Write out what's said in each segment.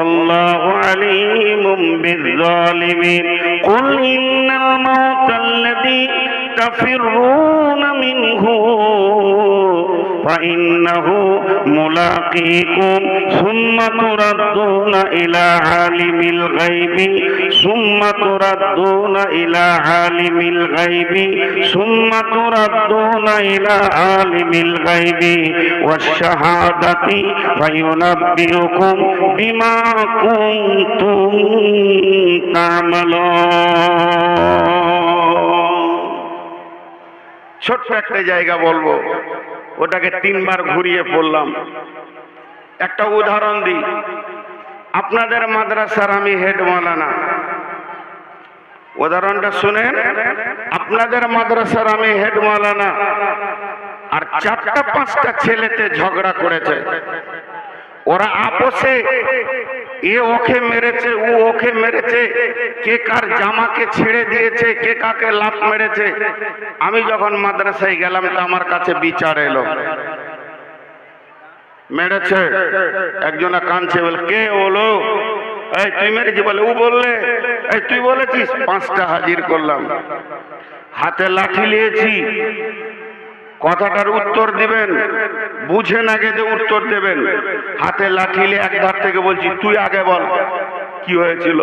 والله عليم بالظالمين. قل إن الموت الذي تفرون منه فإنه ملاقيكم ثم تردون إلى عالم الغيب ثم تردون إلى عالم الغيب ثم تردون إلى عالم الغيب والشهادة فينبئكم بما كنتم تعملون ছোট্ট একটা জায়গা বলবো ওটাকে তিনবার ঘুরিয়ে পড়লাম। একটা উদাহরণ দিই। আপনাদের মাদ্রাসার আমি হেড মালানা উদাহরণটা শুনেন? আপনাদের মাদ্রাসার আমি হেড মালানা আর চারটা পাঁচটা ছেলেতে ঝগড়া করেছে। ওরা আপোষে এ ওকে মেরেছে ও ওকে মেরেছে কে কার জামাকে ছেড়ে দিয়েছে কে কাকে লাভ মেরেছে আমি যখন মাদ্রাসায় গেলাম, তো আমার কাছে বিচার এলো। মেরেছে, একজনা কানছে বলে, কে বলো এই, তুই মেরেছি বলে, ও বললে। এই, তুই বলেছিস? পাঁচটা হাজির করলাম। হাতে লাঠি নিয়েছি। কথাটার উত্তর দিবেন। বুঝে না গেলে উত্তর দেবেন। হাতে লাঠিলে এক ধার থেকে বলছি, তুই আগে বল, কি হয়েছিল?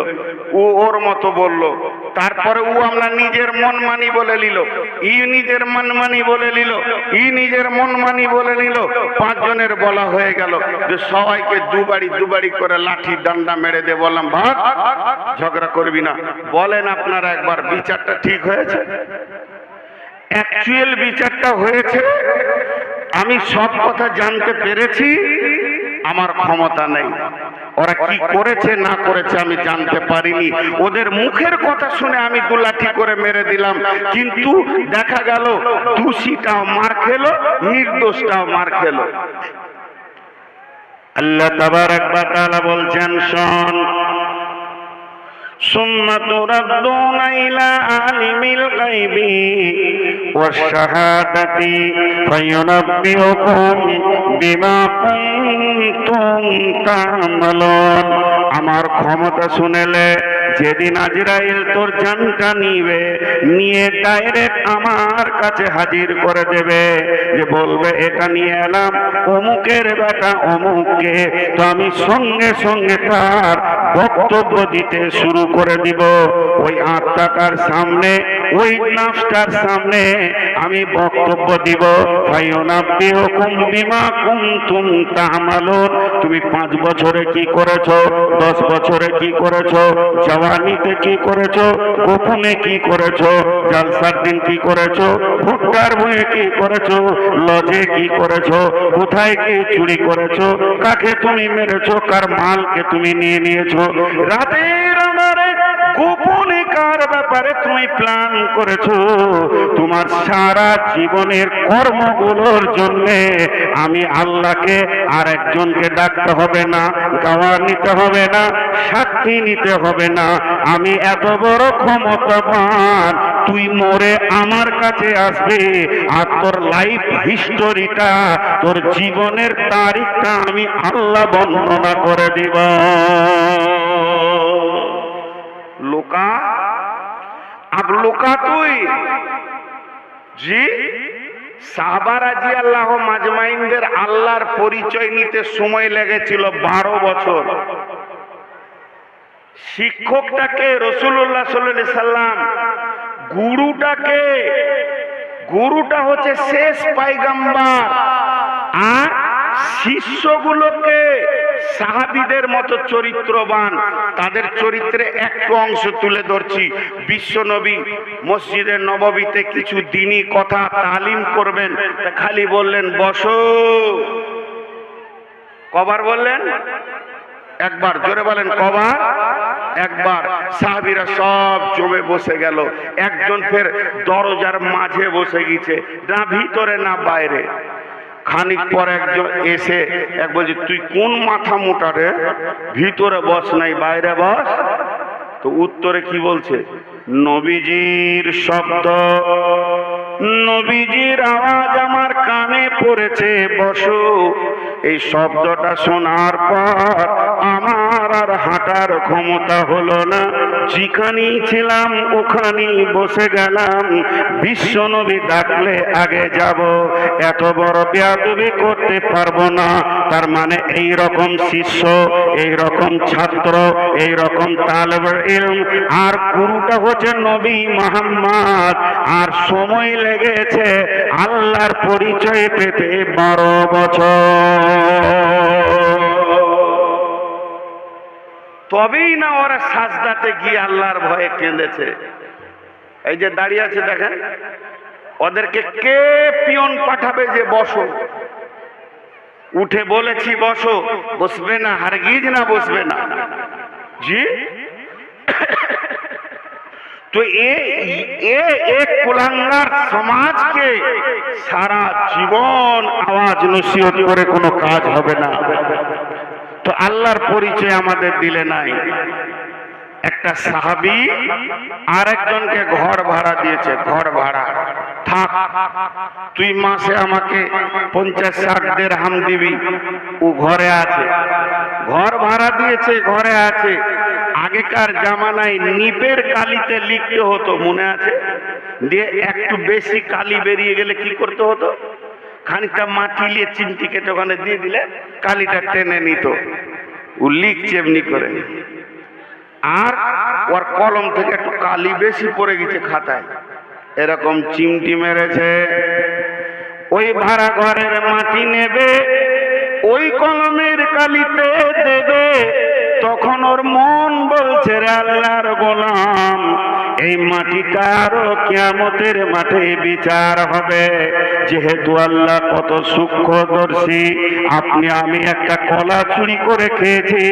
ও ওর মতো বলল। তারপরে ও আমরা নিজের মন মানি বলে নিল। ই নিজের মন মানি বলে নিল। ই নিজের মন মানি বলে নিল। পাঁচজনের বলা হয়ে গেল যে সবাইকে দুবাড়ি দুবাড়ি করে লাঠি ডান্ডা মেরে দে বললাম, ভাগ, ঝগড়া করবি না। বলেন আপনারা একবার, বিচারটা ঠিক হয়েছে? অ্যাকচুয়াল বিচারটা হয়েছে, আমি সব কথা জানতে পেরেছি, আমার ক্ষমতা নেই। ওরা কি করেছে, না করেছে আমি জানতে পারিনি। ওদের মুখের কথা শুনে আমি দুলাঠি করে মেরে দিলাম, কিন্তু দেখা গেল দোষীটাও মার খেলো, নির্দোষটাও মার খেলো। আল্লাহ ওয়া তাআলা বলছেন, শোন ثم تردون إلى عالم الغيب والشهادة فينبئكم بما كنتم تعملون আমার ক্ষমতা শুনেলে যেদিন আজরাইল তোর জানটা নিবে, নিয়ে ডাইরেক্ট আমার কাছে হাজির করে দেবে। যে বলবে, এটা নিয়ে এলাম অমুকের বেটা অমুককে। তো আমি সঙ্গে সঙ্গে তার বক্তব্য দিতে শুরু করে দিব। ওই আত্মাটার সামনে ওই নাফটার সামনে আমি বক্তব্য দিব। বিমা কুনতুম তামালুন। তুমি পাঁচ বছরে কি করেছ? দশ বছরে কি করেছ? জওয়ানিতে কি করেছ? গোপনে কি করেছ? জালসার দিন কি করেছ? ভুট্টার বয়ে কি করেছ? লজে কি করেছ? কোথায় কি চুরি করেছ? কাকে তুমি মেরেছো? কার মালকে তুমি নিয়ে নিয়েছো? রাতের গোপনে কার ব্যাপারে তুমি প্ল্যান করেছ? তোমার সারা জীবনের কর্মগুলোর জন্য আমি আল্লাহকে আর একজনকে ডাকতে হবে না, গাওয়া নিতে হবে না, সাক্ষী নিতে হবে না। আমি এত বড় ক্ষমতাবান, তুই মরে আমার কাছে আসবে আর তোর লাইফ হিস্টোরিটা তোর জীবনের তারিখটা আমি আল্লাহ বর্ণনা করে দিব। লোকা? আব লোকা তুই? জি? সাহাবারাজি আল্লাহ মাজমাইনদের আল্লাহর পরিচয় নিতে সময় লেগেছিল বারো বছর। শিক্ষকটাকে রসুল্লাহ সাল্লাহ সাল্লাম, গুরুটাকে, গুরুটা হচ্ছে শেষ পাইগাম্বার, আর শিষ্যগুলোকে সাহাবিদের মতো চরিত্রবান, তাদের চরিত্রে একটু অংশ তুলে ধরছি। বিশ্বনবী মসজিদের নববীতে কিছু দিনই কথা তালিম করবেন খালি বললেন, বসো। কবার বললেন? একবার, জোরে বলেন, কবার? একবার। সাহাবিরা সব জমে বসে গেল। একজন ফের দরজার মাঝে বসে গেছে, না ভিতরে, না বাইরে। খানিক পর একজন এসে এক বলছে, তুই কোন মাথা মোটা রে? ভিতরে বস নাই, বাইরে বস? তো উত্তরে কি বলছে? নবীজির শব্দ, নবীজির আওয়াজ আমার কানে পড়েছে, বসো। এই শব্দটা শোনার পর আমার আর হাঁটার ক্ষমতা হলো না। যেখানেই ছিলাম, ওখানেই বসে গেলাম। বিশ্ব নবী ডাকলে আগে যাব। এত বড় বেয়াদবি করতে পারব না। তার মানে এই রকম শিষ্য এই রকম ছাত্র এই রকম তালেবের ইলম। আর গুরুটা হচ্ছে নবী মোহাম্মদ। আর সময় লেগেছে আল্লাহর পরিচয় পেতে বারো বছর। তবেই না ওরা সাজদাতে গিয়ে আল্লাহর ভয়ে কেঁদেছে। এই যে দাঁড়িয়ে আছে দেখেন, ওদেরকে কে পিয়ন পাঠাবে যে বসো? উঠে বলেছি, বসো। বসবে না, হারগিজ না বসবে না। জি? তো এ এ এক কুলাঙ্গার সমাজকে সারা জীবন আওয়াজ নসিহত করে কোনো কাজ হবে না তো আল্লাহর পরিচয় আমাদের দিলে নাই একটা সাহাবি আর একজনকে ঘর ভাড়া দিয়েছে, ঘর ভাড়া। থাক, তুই মাসে আমাকে পঞ্চাশ, ষাট হাম দিবি। ও ঘরে আছে। ঘর ভাড়া দিয়েছে, ঘরে আছে। আগেকার জামানায় নিপের কালিতে লিখতে হতো, মনে আছে? দিয়ে একটু বেশি কালি বেরিয়ে গেলে কি করতে হতো? খানিকটা মাটি নিয়ে চিমটি কেটে ওখানে দিয়ে দিলে কালিটা টেনে নিত। ও লিখছে এমনি করে। আর ওর কলম থেকে একটু কালি বেশি পড়ে গেছে খাতায়। এরকম চিমটি মেরেছে। ওই ভাড়া ঘরের মাটি নেবে, ওই কলমের কালিতে দেবে। তখন ওর মন বলছে, রে আল্লাহর গোলাম এই মাটিটারও কিয়ামতের মাঠে বিচার হবে। যেহেতু আল্লাহ কত সূক্ষ্মদর্শী, আপনি, আমি একটা কলা চুরি করে খেয়েছি,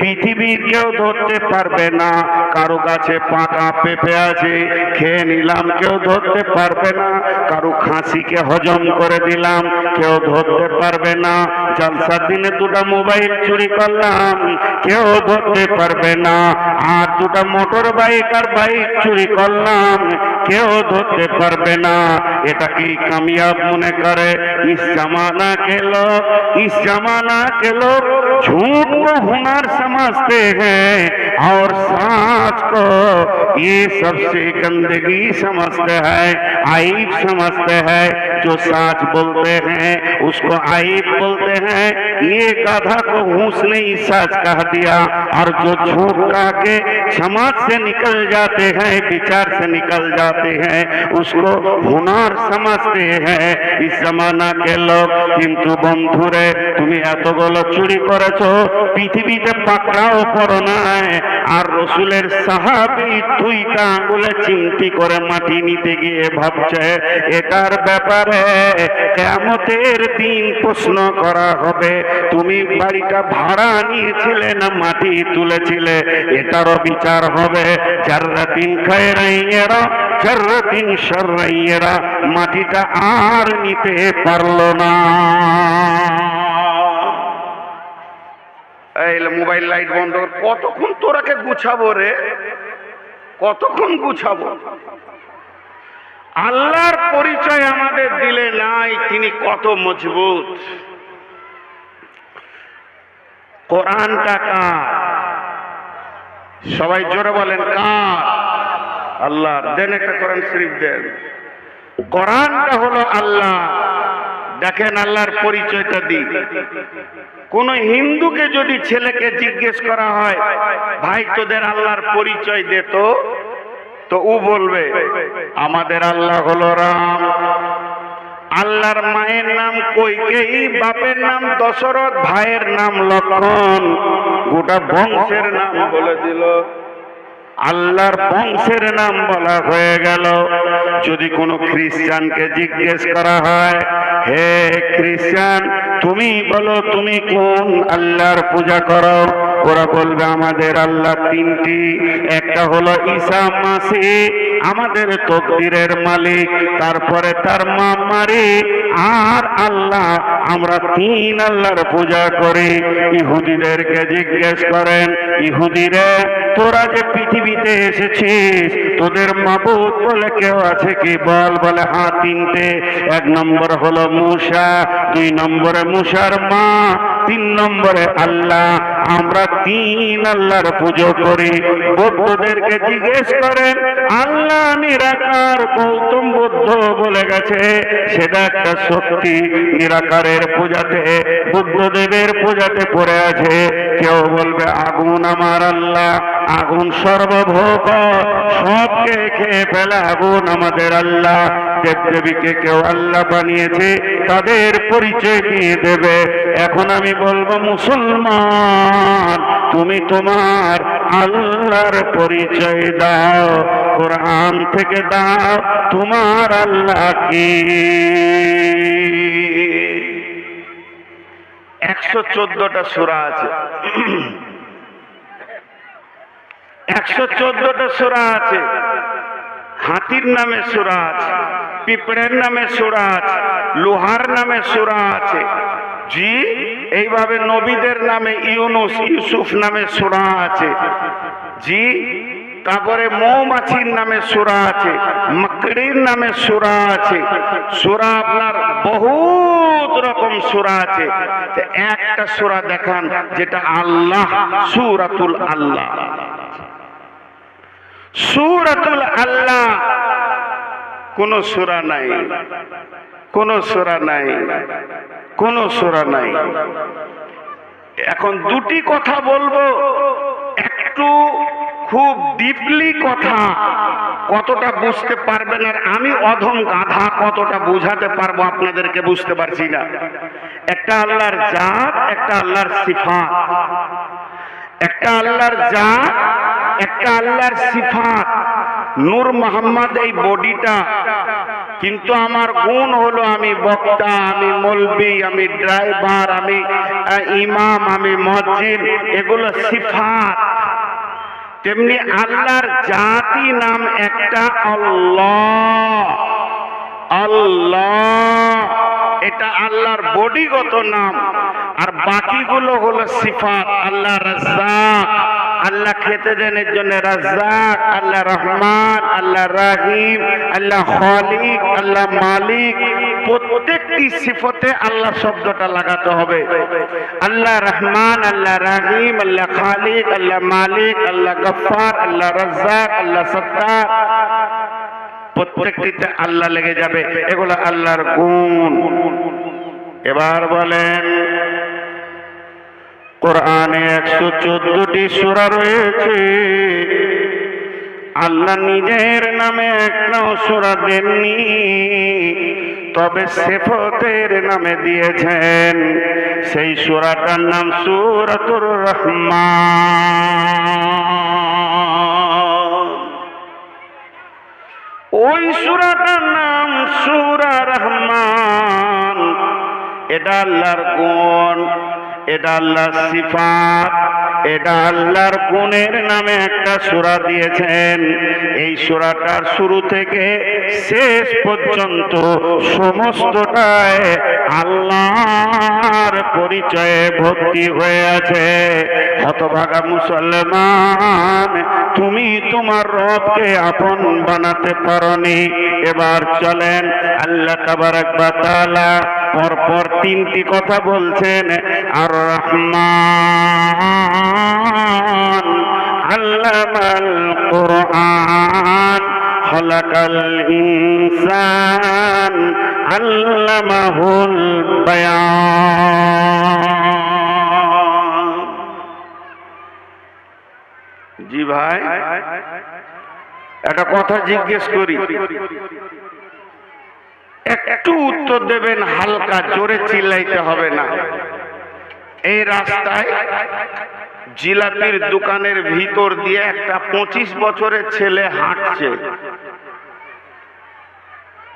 পৃথিবীর কেউ ধরতে পারবে না। কারও গাছে পাকা পেঁপে আছে, খেয়ে নিলাম, কেউ ধরতে পারবে না। কারও খাসিকে হজম করে দিলাম, কেউ ধরতে পারবে না। জলসার দিনে দুটা মোবাইল চুরি করলাম, কেউ ধরতে পারবে না। আর দুটা মোটর বাইক আর বাইক চুরি করলাম কেউ ধরতে পারবে না এটা কি কামিয়াব মনে করে इस जमाना के लोग इस जमाना के लोग झूठ को हुनर समझते हैं और साच को ये सबसे गंदगी समझते हैं आइब समझते हैं जो साच बोलते हैं उसको आइब बोलते हैं ये गाधा को उसने ही साच कह दिया और जो झूठ कह के समाज से निकल जाते हैं विचार से निकल जाते हैं उसको हुनर समझते हैं इस जमाना के लोग কিন্তু বন্ধুরে তুমি এতগুলো চুরি করেছো পৃথিবীতে পাকড়াও পড়ো নাই আর রসুলের সাহাবি দুইটা আঙ্গুলে চিমটি করে মাটি নিতে গিয়ে ভাবছে এটার ব্যাপারে কেমতের দিন প্রশ্ন করা হবে, তুমি বাড়িটা ভাড়া নিয়েছিলে না মাটি তুলেছিলে? এটারও বিচার হবে। যারা দিন খায় রাইয়েরা যারা দিন সর্রাইয়েরা মাটিটা আর নিতে পারল না। এই মোবাইল লাইট বন্ধ। কতক্ষণ তোরাকে গুছাবো রে? কতক্ষণ গুছাবো? আল্লাহর পরিচয় আমাদের দিলে নাই, তিনি কত মজবুত। কোরআনটা কার? সবাই জোরে বলেন, কার? আল্লাহর দেন একটা কোরআন শরীফ দেন। কোরআনটা হলো আল্লাহ। দেখেন আল্লাহর পরিচয়টা দিই। কোন হিন্দুকে যদি ছেলেকে জিজ্ঞেস করা হয়, ভাই, তোদের আল্লাহর পরিচয় দে তো। তো ও বলবে, আমাদের আল্লাহ হলো রাম। আল্লাহর মায়ের নাম কৈকেই বাপের নাম দশরথ, ভাইয়ের নাম লক্ষণ। গোটা বংশের নাম বলে দিল। আল্লাহর বংশের নাম বলা হয়ে গেল। যদি কোনো খ্রিস্টানকে জিজ্ঞেস করা হয়, হে খ্রিস্টান, তুমি বলো, তুমি কোন আল্লাহর পূজা করো? ওরা বলবে, আমাদের আল্লাহ তিনটি। একটা হলো ঈসা মাসি আমাদের তকদিরের মালিক, তারপরে তার মা মারি আর আল্লাহ, আমরা তিন আল্লাহর পূজা করি। ইহুদিদেরকে জিজ্ঞেস করেন, ইহুদিরে, তোরা যে পৃথিবীতে এসেছিস, তোদের মাবুদ বলে কেউ আছে কি? বল বলে হ্যাঁ তিনটে। এক নম্বর হলো মুসা, দুই নম্বরে মুসার মা তিন নম্বরে আল্লাহ, আমরা তিন আল্লাহর পুজো করি। বৌদ্ধদেরকে জিজ্ঞেস করেন, আল্লাহ নিরাকার গৌতম বুদ্ধ বলে গেছে, সেটা একটা শক্তি নিরাকারের পূজাতে, বুদ্ধদেবের পূজাতে পড়ে আছে। কেউ বলবে, আগুন আমার আল্লাহ, আগুন সর্বভোগ সবকে খেয়ে ফেলে আগুন আমাদের আল্লাহ। দেবদেবীকে কেউ আল্লাহ বানিয়েছে, তাদের পরিচয় দিয়ে দেবে। এখন আমি বলব, মুসলমান, তুমি তোমার আল্লাহর পরিচয় দাও, কোরআন থেকে দাও, তোমার আল্লাহ কি? একশো চোদ্দটা সুরা আছে। একশো চোদ্দটা সুরা আছে। হাতির নামে সুরা আছে পিঁপড়ের নামে সুরা আছে লোহার নামে সুরা আছে জি, এইভাবে নবীদের নামে ইউনুস, ইউসুফ নামে সুরা আছে জি, তারপরে মৌমাছির নামে সুরা আছে মাকড়ির নামে সুরা আছে সুরা আপনার বহুত রকম সুরা আছে একটা সুরা দেখান, যেটা আল্লাহ, সুরাতুল আল্লাহ। সুরাতুল আল্লাহ। কোন সুরা নাই। কোন সুরা নাই। কোন সুরা নাই। এখন দুটি কথা বলব। একটু খুব ডিপলি কথা। কতটা বুঝতে পারবেন আর আমি অধম গাধা, কতটা বুঝাতে পারব আপনাদেরকে বুঝতে পারছি না। একটা আল্লাহর জাত, একটা আল্লাহর সিফাত। একটা আল্লাহর জাত একটা আল্লাহর সিফাত। নূর মোহাম্মদ এই বডিটা। কিন্তু আমার গুণ হলো আমি বক্তা, আমি মলবি, আমি ড্রাইভার, আমি ইমাম, আমি মসজিদ, এগুলো সিফাত। তেমনি আল্লাহর জাতি নাম একটা আল্লাহ। আল্লাহ। এটা আল্লাহর বডিগত নাম। আর বাকিগুলো হলো সিফাত। আল্লাহ রাজ্জাক। আল্লাহ খেতে দেন এর জন্য রাজ্জাক, আল্লাহ রহমান, আল্লাহ রাহিম, আল্লাহ খালিক, আল্লাহ মালিক। প্রত্যেকটি সিফতে আল্লাহ শব্দটা লাগাতে হবে। আল্লাহ রহমান, আল্লাহ রাহিম, আল্লাহ খালিক, আল্লাহ মালিক, আল্লাহ গফার আল্লাহ রাজ্জাক, আল্লাহ সত্তার। প্রত্যেকটিতে আল্লাহ লেগে যাবে। এগুলো আল্লাহর গুণ। এবার বলেন কোরআনে একশো চোদ্দটি সুরা রয়েছে। আল্লাহ নিজের নামে একটাও সুরা দেননি, তবে সেফতের নামে দিয়েছেন। সেই সুরাটার নাম সুরাতুর রহমান। ওই সুরাটার নাম সুরা রহমান। এটা আল্লাহর গুণ। এটা আল্লাহর সিফাত, এটা আল্লাহর গুণের নামে একটা সুরা দিয়েছেন। এই সুরাটার শুরু থেকে শেষ পর্যন্ত সমস্তটাই আল্লাহর পরিচয়ে ভর্তি হয়ে আছে। হতভাগা মুসলমান, তুমি তোমার রবকে আপন বানাতে পারনি। এবার চলেন আল্লাহ তাবারাক ওয়া তাআলা পরপর তিনটি কথা বলছেন আর রহমান আল্লামাল কোরআন, খলাকাল ইনসান, আল্লামাহুল বায়ান। জি ভাই, একটা কথা জিজ্ঞেস করি। একটু উত্তর দেবেন, হালকা জোরে চিল্লাইতে হবে না। এই রাস্তায় জিলাপির দোকানের ভিতর দিয়ে একটা পঁচিশ বছরের ছেলে হাঁটছে।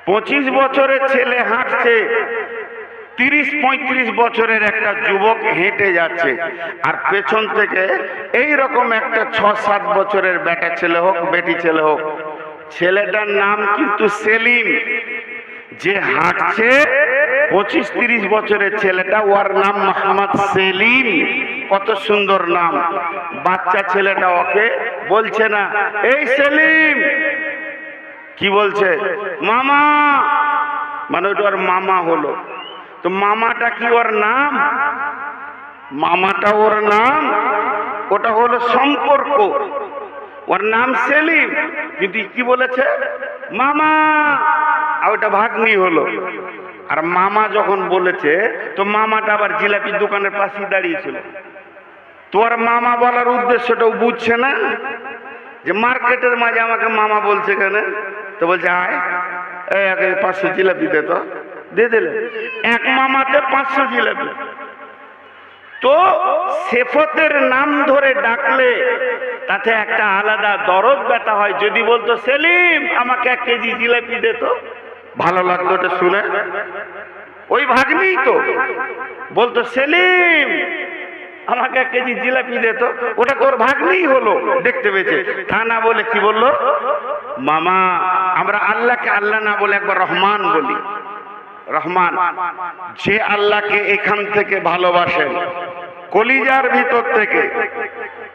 পঁচিশ বছরের ছেলে হাঁটছে, তিরিশ পঁয়ত্রিশ বছরের একটা যুবক হেঁটে যাচ্ছে। আর পেছন থেকে এই রকম একটা ছ সাত বছরের বেটা ছেলে হোক, বেটি ছেলে হোক, ছেলেটার নাম কিন্তু সেলিম। যে হাঁটছে পঁচিশ তিরিশ বছরের ছেলেটা, ওর নাম মোহাম্মদ সেলিম। কত সুন্দর নাম। বাচ্চা ছেলেটা ওকে বলছে না, এই সেলিম! কি বলছে? মামা! মানে ওটা ওর মামা হলো। তো মামাটা কি ওর নাম? মামাটা ওর নাম, ওটা হলো সম্পর্ক। ওর নাম সেলিম। কিন্তু কি বলেছে? মামা। আর ওটা ভাগ্নি হলো। আর মামা যখন বলেছে, তো মামাটা আবার জিলাপি দোকানের পাশে দাঁড়িয়েছিল। তোর মামা বলার উদ্দেশ্যটাও বুঝছে না। যে মার্কেটের মাঝে আমাকে মামা বলছে কেন? তো বলছে, আয় পাঁচশো জিলাপি দে তো। দিয়ে দিলে। এক মামাতে পাঁচশো জিলাপি। তো সেফতের নাম ধরে ডাকলে তাতে একটা আলাদা দরদ ব্যথা হয়। যদি বলতো সেলিম আমাকে এক কেজি জিলাপি দে তো। ভালো লাগতো ওটা শুনে। ওই ভাগ্নি তো। বলতো সেলিম আমাকে এক কেজি জিলাপি দে তো। ওটা তোর ভাগ্নি হলো দেখতে পেয়েছে। তা না বলে কি বলল? মামা আমরা আল্লাহকে আল্লাহ না বলে একবার রহমান বলি। রহমান যে আল্লাহকে এখান থেকে ভালোবাসেন কলিজার ভিতর থেকে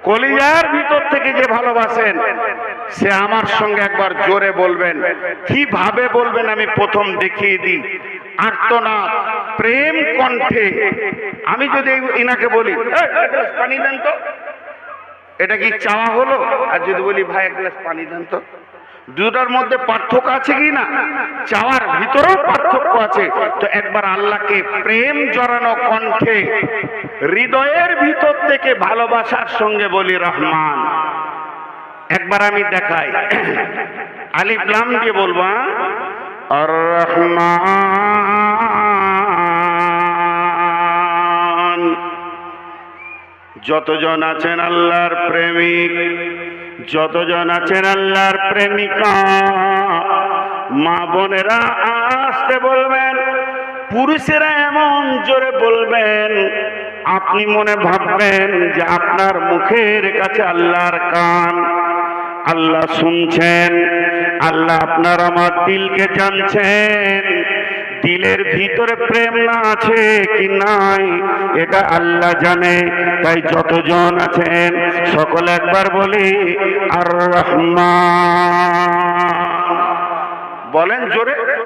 কলিজার ভিতর থেকে যে ভালোবাসেন সে আমার সঙ্গে একবার জোরে বলবেন কীভাবে বলবেন আমি প্রথম দেখিয়ে দিই। আর্তনাদ প্রেম কণ্ঠে। আমি যদি ইনাকে বলি "এই, পানি দেন তো। এটা কি চাওয়া হলো? আর যদি বলি ভাই এক গ্লাস পানি দেন তো। দুটার মধ্যে পার্থক্য আছে কি না? চাওয়ার ভিতরেও পার্থক্য আছে। তো একবার আল্লাহকে প্রেম জড়ানো কণ্ঠে, হৃদয়ের ভিতর থেকে ভালোবাসার সঙ্গে বলি, রহমান। একবার আমি দেখাই। আলিফ লাম দিয়ে বলব? আর রহমান। যতজন আছেন আল্লাহর প্রেমিক যতজন আছেন আল্লাহর প্রেমিকা, মা বোনেরা আসতে বলবেন, পুরুষেরা এমন জোরে বলবেন, আপনি মনে ভাববেন যে আপনার মুখের কাছে আল্লাহর কান, আল্লাহ শুনছেন, আল্লাহ আপনার আমার দিলকে জানছেন। দিলের ভিতরে প্রেম না আছে কি নাই? এটা আল্লাহ জানে, তাই যতজন আছেন সকলে একবার বলি, আর রহমান। বলেন জোরে।